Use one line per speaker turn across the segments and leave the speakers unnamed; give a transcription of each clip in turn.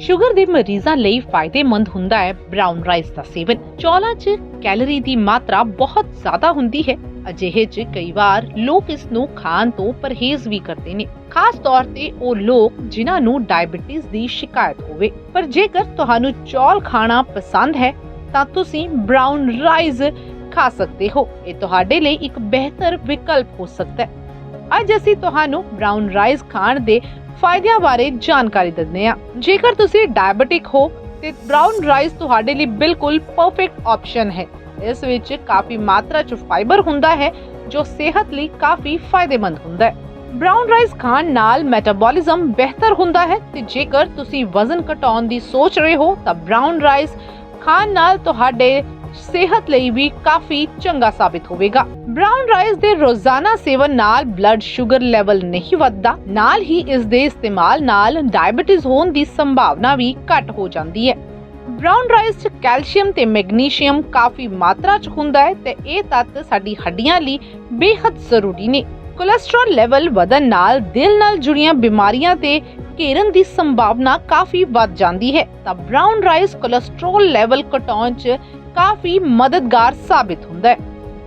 Sugar ਦੇ ਮਰੀਜ਼ਾਂ ਲਈ ਫਾਇਦੇਮੰਦ ਹੁੰਦਾ ਹੈ ਬ੍ਰਾਊਨ ਰਾਈਸ ਦਾ ਸੇਵਨ। ਚੌਲਾਂ 'ਚ ਕੈਲੋਰੀ ਦੀ ਮਾਤਰਾ ਬਹੁਤ ਜ਼ਿਆਦਾ ਹੁੰਦੀ ਹੈ। ਅਜਿਹੇ 'ਚ ਕਈ ਵਾਰ ਲੋਕ ਇਸ ਨੂੰ ਖਾਣ ਤੋਂ ਪਰਹੇਜ਼ ਵੀ ਕਰਦੇ ਨੇ। ਖਾਸ ਤੌਰ ਤੇ ਉਹ ਲੋਕ ਜਿਨ੍ਹਾਂ ਨੂੰ ਡਾਇਬੀਟੀਜ਼ ਦੀ ਸ਼ਿਕਾਇਤ ਹੋਵੇ। ਪਰ ਜੇਕਰ ਤੁਹਾਨੂੰ ਚੌਲ ਖਾਣਾ ਪਸੰਦ ਹੈ, ਤਾਂ ਤੁਸੀਂ ਬ੍ਰਾਊਨ ਰਾਈਸ ਖਾ ਸਕਦੇ ਹੋ। ਇਹ ਤੁਹਾਡੇ ਲਈ ਇੱਕ ਬਿਹਤਰ ਵਿਕਲਪ ਹੋ ਸਕਦਾ ਹੈ। ਅੱਜ ਅਸੀਂ ਤੁਹਾਨੂੰ ਬ੍ਰਾਊਨ ਰਾਈਸ ਖਾਣ ਦੇ ਫਾਇਦਿਆਂ ਬਾਰੇ ਜਾਣਕਾਰੀ ਦਿੰਦੇ ਹਾਂ। ਜੇਕਰ ਤੁਸੀਂ ਡਾਇਬੀਟਿਕ ਹੋ, ਤੇ ਬ੍ਰਾਊਨ ਰਾਈਸ ਤੁਹਾਡੇ ਲਈ ਬਿਲਕੁਲ ਪਰਫੈਕਟ ਆਪਸ਼ਨ ਹੈ। ਇਸ ਵਿੱਚ ਕਾਫੀ ਮਾਤਰਾ 'ਚ ਫਾਈਬਰ ਹੁੰਦਾ ਹੈ, ਜੋ ਸਿਹਤ ਲਈ ਕਾਫੀ ਫਾਇਦੇਮੰਦ ਹੁੰਦਾ ਹੈ। ਬ੍ਰਾਊਨ ਰਾਈਸ ਖਾਣ ਨਾਲ ਮੈਟਾਬੋਲਿਜ਼ਮ ਬਿਹਤਰ ਹੁੰਦਾ ਹੈ, ਤੇ ਜੇਕਰ ਤੁਸੀਂ ਵਜ਼ਨ ਘਟਾਉਣ ਦੀ ਸੋਚ ਰਹੇ ਹੋ, ਤਾਂ ਬ੍ਰਾਊਨ ਰਾਈਸ ਖਾਣ ਨਾਲ ਤੁਹਾਡੇ ਸਿਹਤ ਲਈ ਵੀ ਕਾਫੀ ਚੰਗਾ ਸਾਬਿਤ ਹੋਵੇਗਾ। ਬ੍ਰਾਊਨ ਰਾਈਸ ਦੇ ਰੋਜ਼ਾਨਾ ਸੇਵਨ ਨਾਲ ਬਲੱਡ ਸ਼ੂਗਰ ਲੈਵਲ ਨਹੀਂ ਵੱਧਦਾ, ਨਾਲ ਹੀ ਇਸ ਦੇ ਇਸਤੇਮਾਲ ਨਾਲ ਡਾਇਬੀਟੀਜ਼ ਹੋਣ ਦੀ ਸੰਭਾਵਨਾ ਵੀ ਘੱਟ ਹੋ ਜਾਂਦੀ ਹੈ। ਬ੍ਰਾਊਨ ਰਾਈਸ 'ਚ ਕੈਲਸ਼ੀਅਮ ਤੇ ਮੈਗਨੀਸ਼ੀਅਮ ਕਾਫੀ ਮਾਤਰਾ 'ਚ ਹੁੰਦਾ ਹੈ ਤੇ ਇਹ ਤੱਤ ਸਾਡੀ ਹੱਡੀਆਂ ਲਈ ਬੇहद ਜ਼ਰੂਰੀ ਨੇ। ਕੋਲੇਸਟ੍ਰੋਲ ਲੈਵਲ ਵਧਣ ਨਾਲ ਦਿਲ ਨਾਲ ਜੁੜੀਆਂ ਬਿਮਾਰੀਆਂ ਤੇ ਘੇਰਨ ਦੀ ਸੰਭਾਵਨਾ ਕਾਫੀ ਵੱਧ ਜਾਂਦੀ ਹੈ। ਤਾਂ ਬ੍ਰਾਊਨ ਰਾਈਸ ਕੋਲੇਸਟ੍ਰੋਲ ਲੈਵਲ ਘਟਾਉਣ 'ਚ ਕਾਫੀ ਮਦਦਗਾਰ ਸਾਬਿਤ ਹੁੰਦਾ ਹੈ।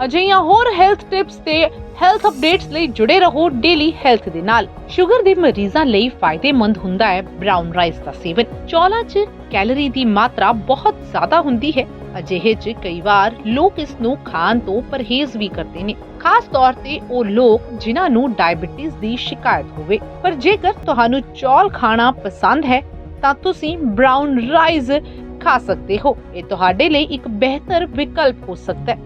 ਅਜਿਹੀਆਂ ਹੋਰ ਹੈਲਥ ਟਿਪਸ ਤੇ ਹੈਲਥ ਅਪਡੇਟਸ ਲਈ ਜੁੜੇ ਰਹੋ ਡੇਲੀ ਹੈਲਥ ਦੇ ਨਾਲ। ਸ਼ੂਗਰ ਦੇ ਮਰੀਜ਼ਾਂ ਲਈ ਫਾਇਦੇਮੰਦ ਹੁੰਦਾ ਹੈ ਬ੍ਰਾਊਨ ਰਾਈਸ ਦਾ ਸੇਵਨ। ਚੌਲਾਂ 'ਚ ਕੈਲੋਰੀ ਦੀ ਮਾਤਰਾ ਬਹੁਤ ਜ਼ਿਆਦਾ ਹੁੰਦੀ ਹੈ। ਅਜਿਹੇ 'ਚ ਕਈ ਵਾਰ ਲੋਕ ਇਸ ਨੂੰ ਖਾਣ ਤੋਂ ਪਰਹੇਜ਼ ਵੀ ਕਰਦੇ ਨੇ। ਖਾਸ ਤੌਰ ਤੇ ਉਹ ਲੋਕ ਜਿਨ੍ਹਾਂ ਨੂੰ ਡਾਇਬੀਟੀਜ਼ ਦੀ ਸ਼ਿਕਾਇਤ ਹੋਵੇ। ਪਰ ਜੇਕਰ ਤੁਹਾਨੂੰ ਚੌਲ ਖਾਣਾ ਪਸੰਦ ਹੈ, ਤਾਂ ਤੁਸੀਂ ਬ੍ਰਾਊਨ ਰਾਈਸ ਖਾ ਸਕਦੇ ਹੋ। ਇਹ ਤੁਹਾਡੇ ਲਈ ਇੱਕ ਬਿਹਤਰ ਵਿਕਲਪ ਹੋ ਸਕਦਾ ਹੈ।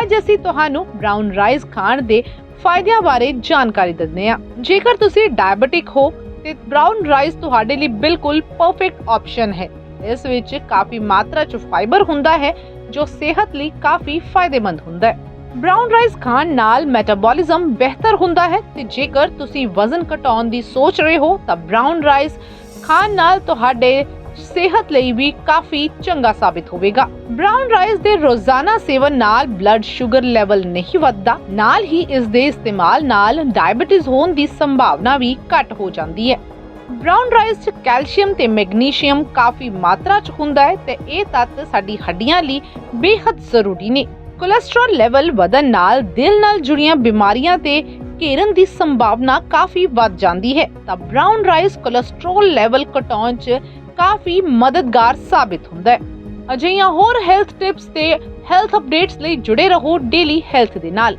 ਅੱਜ ਅਸੀਂ ਤੁਹਾਨੂੰ ਬ੍ਰਾਊਨ ਰਾਈਸ ਖਾਣ ਦੇ ਫਾਇਦਿਆਂ ਬਾਰੇ ਜਾਣਕਾਰੀ ਦਿੰਦੇ ਹਾਂ। ਜੇਕਰ ਤੁਸੀਂ ਡਾਇਬੀਟਿਕ ਹੋ, ਤੇ ਬ੍ਰਾਊਨ ਰਾਈਸ ਤੁਹਾਡੇ ਲਈ ਬਿਲਕੁਲ ਪਰਫੈਕਟ ਆਪਸ਼ਨ ਹੈ। ਇਸ ਵਿੱਚ ਕਾਫੀ ਮਾਤਰਾ 'ਚ ਫਾਈਬਰ ਹੁੰਦਾ ਹੈ, ਜੋ ਸਿਹਤ ਲਈ ਕਾਫੀ ਫਾਇਦੇਮੰਦ ਹੁੰਦਾ ਹੈ। ਬ੍ਰਾਊਨ ਰਾਈਸ ਖਾਣ ਨਾਲ ਮੈਟਾਬੋਲਿਜ਼ਮ ਬਿਹਤਰ ਹੁੰਦਾ ਹੈ, ਤੇ ਜੇਕਰ ਤੁਸੀਂ ਵਜ਼ਨ ਘਟਾਉਣ ਦੀ ਸੋਚ ਰਹੇ ਹੋ, ਤਾਂ ਬ੍ਰਾਊਨ ਰਾਈਸ ਖਾਣ ਨਾਲ ਤੁਹਾਡੇ ਸਿਹਤ ਲਈ ਵੀ ਕਾਫੀ ਚੰਗਾ ਸਾਬਿਤ ਹੋਵੇਗਾ। ਬ੍ਰਾਊਨ ਰਾਈਸ ਦੇ ਰੋਜ਼ਾਨਾ ਸੇਵਨ ਨਾਲ ਬਲੱਡ ਸ਼ੂਗਰ ਲੈਵਲ ਨਹੀਂ ਵੱਧਦਾ, ਨਾਲ ਹੀ ਇਸ ਦੇ ਇਸਤੇਮਾਲ ਨਾਲ ਡਾਇਬੀਟੀਜ਼ ਹੋਣ ਦੀ ਸੰਭਾਵਨਾ ਵੀ ਘੱਟ ਹੋ ਜਾਂਦੀ ਹੈ। ਬ੍ਰਾਊਨ ਰਾਈਸ 'ਚ ਕੈਲਸ਼ੀਅਮ ਤੇ ਮੈਗਨੀਸ਼ੀਅਮ ਕਾਫੀ ਮਾਤਰਾ 'ਚ ਹੁੰਦਾ ਹੈ ਤੇ ਇਹ ਤੱਤ ਸਾਡੀ ਹੱਡੀਆਂ ਲਈ ਬੇहद ਜ਼ਰੂਰੀ ਨੇ। ਕੋਲੇਸਟ੍ਰੋਲ ਲੈਵਲ ਵਧਣ ਨਾਲ ਦਿਲ ਨਾਲ ਜੁੜੀਆਂ ਬਿਮਾਰੀਆਂ ਤੇ ਘੇਰਨ ਦੀ ਸੰਭਾਵਨਾ ਕਾਫੀ ਵੱਧ ਜਾਂਦੀ ਹੈ। ਤਾਂ ਬ੍ਰਾਊਨ ਰਾਈਸ ਕੋਲੇਸਟ੍ਰੋਲ ਲੈਵਲ ਘਟਾਉਣ 'ਚ ਕਾਫੀ ਮਦਦਗਾਰ ਸਾਬਿਤ ਹੁੰਦਾ ਹੈ। ਅਜਿਹੀਆਂ ਹੋਰ ਹੈਲਥ ਟਿਪਸ ਤੇ ਹੈਲਥ ਅਪਡੇਟਸ ਲਈ ਜੁੜੇ ਰਹੋ ਡੇਲੀ ਹੈਲਥ ਦੇ ਨਾਲ।